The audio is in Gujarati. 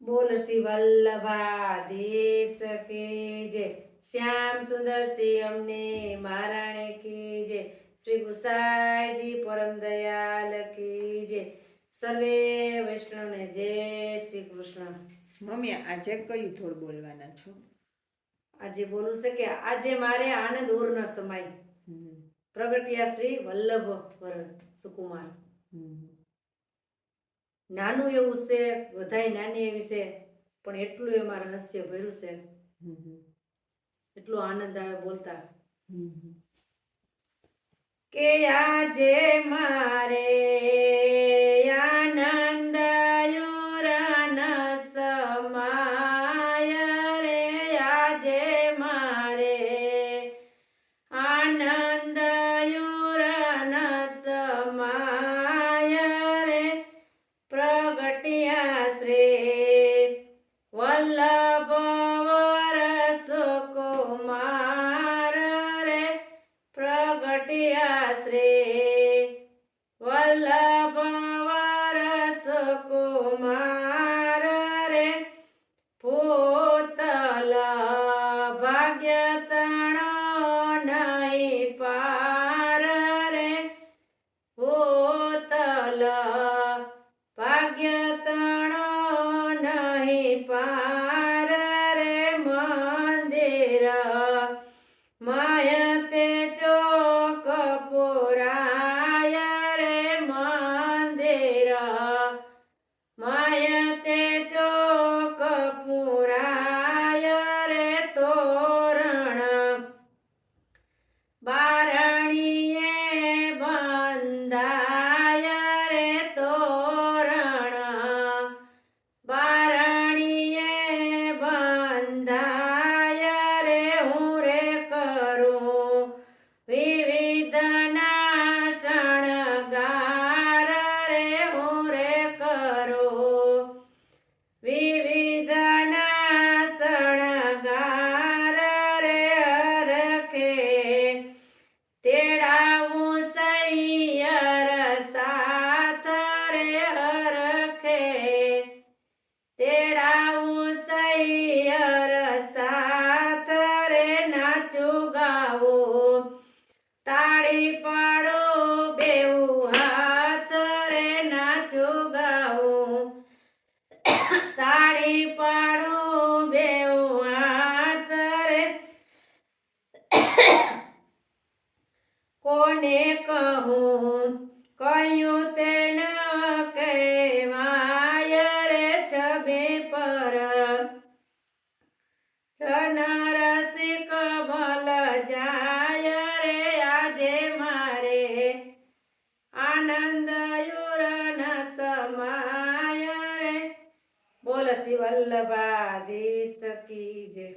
બોલ શ્રી વલ્લભાધીશ કી જય શ્યામ સુંદર શ્રી અમને મહારાણે કી જય શ્રી ગુસાઈજી પરમ દયાલ કી જય સર્વે વૈષ્ણવને જય શ્રી કૃષ્ણ. મમ્મી આજે કયું થોડ બોલવાના છો? આજે બોલું છે કે આજે મારે આનંદ ઉર ન સમાય પ્રગટ્યા શ્રી વલ્લભ સુકુમાર. નાનું એવું છે બધાય નાની એવી છે પણ એટલું એમાં રહસ્ય ભર્યું છે. એટલો આનંદ આવે બોલતા. કે આજે મારે વલ્લભ વરસ કુમાર શ્રી સૈયર સાથ રે ગાવું. તાળી પાડો બેવું હાથ રે ગાવું. તાળી પાડો બેવું હાથ રે. કોને કહું? કયું તે છનર સિક ભલ જાય આજે મારે. આનંદ યુરન સમાય રે. બોલ શ્રી વલ્લભાધીશ કી જય.